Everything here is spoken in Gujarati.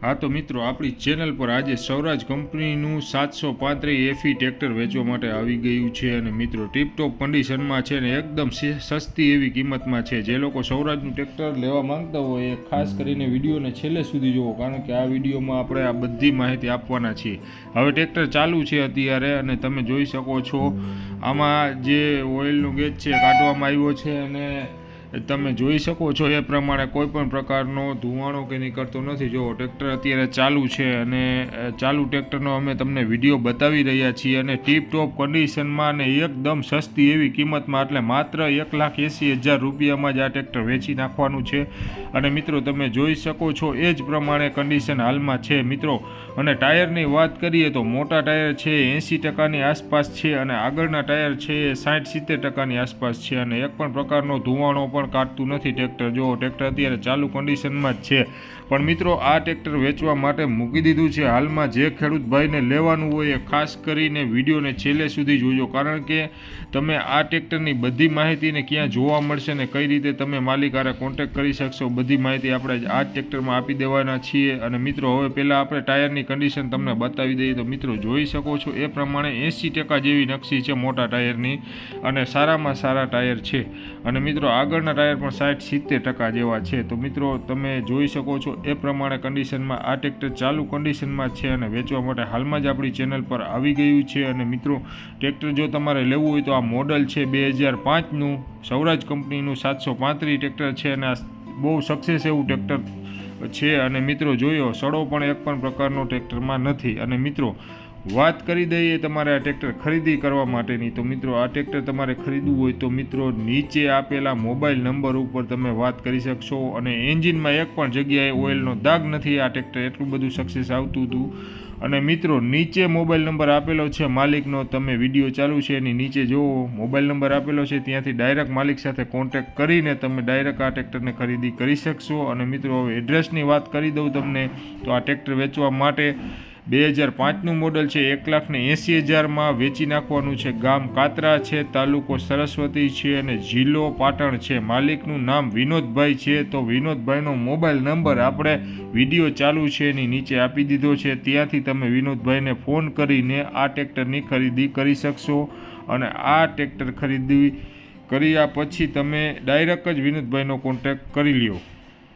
હા તો મિત્રો, આપણી ચેનલ પર આજે સૌરાજ કંપનીનું સાતસો પાંત્રીસ એફી ટ્રેક્ટર વેચવા માટે આવી ગયું છે અને મિત્રો, ટીપટોપ કન્ડિશનમાં છે ને એકદમ સસ્તી એવી કિંમતમાં છે. જે લોકો સૌરાજનું ટ્રેક્ટર લેવા માંગતા હોય એ ખાસ કરીને વિડીયોને છેલ્લે સુધી જુઓ, કારણ કે આ વિડીયોમાં આપણે આ બધી માહિતી આપવાના છીએ. હવે ટ્રેક્ટર ચાલુ છે અત્યારે અને તમે જોઈ શકો છો, આમાં જે ઓઇલનું ગેજ છે કાઢવામાં આવ્યો છે અને તમે જોઈ શકો છો એ પ્રમાણે કોઈ પણ પ્રકારનો ધુવાણો કે નીકળતો નથી. જો ટ્રેક્ટર અત્યારે ચાલુ છે અને ચાલુ ટ્રેક્ટરનો અમે તમને વીડિયો બતાવી રહ્યા છીએ અને ટીપ ટોપ કન્ડિશનમાં અને એકદમ સસ્તી એવી કિંમતમાં, એટલે માત્ર એક લાખ એંસી હજાર રૂપિયામાં જ આ ટ્રેક્ટર વેચી નાખવાનું છે. અને મિત્રો, તમે જોઈ શકો છો એ જ પ્રમાણે કન્ડિશન હાલમાં છે. મિત્રો, અને ટાયરની વાત કરીએ તો મોટા ટાયર છે એંસી ટકાની આસપાસ છે અને આગળના ટાયર છે એ સાઠ સિત્તેર ટકાની આસપાસ છે અને એક પણ પ્રકારનો ધુવાણો પણ કાઢતું નથી ટ્રેક્ટર. જો ટ્રેક્ટર અત્યારે ચાલુ કન્ડિશનમાં જ છે. પણ મિત્રો, આ ટ્રેક્ટર વેચવા માટે મૂકી દીધું છે. હાલમાં જે ખેડૂત ભાઈને લેવાનું હોય એ ખાસ કરીને વિડીયોને છેલ્લે સુધી જોજો. કારણ કે તમે આ ટ્રેક્ટરની બધી માહિતીને ક્યાં જોવા મળશે ને કઈ રીતે તમે માલિકારે કોન્ટેક કરી શકશો, બધી માહિતી આપણે આ ટ્રેક્ટરમાં આપી દેવાના છીએ. અને મિત્રો, હવે પહેલાં આપણે ટાયરની કન્ડિશન તમને બતાવી દઈએ. તો મિત્રો, જોઈ શકો છો, એ પ્રમાણે એંસી ટકા જેવી નકશી છે મોટા ટાયરની. અને સારામાં સારા ટાયર છે. અને મિત્રો આગળના ટાયર પણ સાઠ, સિત્તેર ટકા જેવા છે. તો મિત્રો, તમે જોઈ શકો છો, એ પ્રમાણે કન્ડિશનમાં આ ટ્રેક્ટર ચાલુ કન્ડિશનમાં છે અને વેચવા માટે હાલમાં જ આપણી ચેનલ પર આવી ગયું છે. અને મિત્રો ટ્રેક્ટર જો તમારે લેવું હોય તો આ મોડલ છે બે હજાર પાંચનું. સૌરાજ કંપનીનું સાતસો પાંત્રીસ ટ્રેક્ટર છે અને આ બહુ સક્સેસ એવું ટ્રેક્ટર છે. અને મિત્રો, જોયો, સડો પણ એક પણ પ્રકારનો ટ્રેક્ટરમાં નથી. અને મિત્રો વાત કરી દઈએ તમારે આ ટ્રેક્ટર ખરીદી કરવા માટેની. તો મિત્રો, આ ટ્રેક્ટર તમારે ખરીદવું હોય તો મિત્રો નીચે આપેલા મોબાઈલ નંબર ઉપર તમે વાત કરી શકશો અને એન્જિનમાં એક પણ જગ્યાએ ઓઇલનો દાગ નથી આ ટ્રેક્ટર. એટલું બધું સક્સેસ આવતું હતું. અને મિત્રો, નીચે મોબાઈલ નંબર આપેલો છે માલિકનો. તમે વીડિયો ચાલુ છે એની નીચે જુઓ. મોબાઈલ નંબર આપેલો છે, ત્યાંથી ડાયરેક્ટ માલિક સાથે કોન્ટેક્ટ કરીને તમે ડાયરેક્ટ આ ટ્રેક્ટરને ખરીદી કરી શકશો. અને મિત્રો, હવે એડ્રેસની વાત કરી દઉં તમને. તો આ ટ્રેક્ટર વેચવા માટે બે હજાર પાંચનું મોડલ છે, એક લાખ ને એંસી હજારમાં વેચી નાખવાનું છે. ગામ કાતરા છે, તાલુકો સરસ્વતી છે અને જિલ્લો પાટણ છે. માલિકનું નામ વિનોદભાઈ છે, તો વિનોદભાઈનો મોબાઈલ નંબર આપણે વીડિયો ચાલુ છે, એની નીચે આપી દીધો છે. ત્યાંથી તમે વિનોદભાઈને ફોન કરીને આ ટ્રેક્ટરની ખરીદી કરી શકશો અને આ ટ્રેક્ટર ખરીદી કર્યા પછી તમે ડાયરેક્ટ જ વિનોદભાઈનો કોન્ટેક્ટ કરી લ્યો.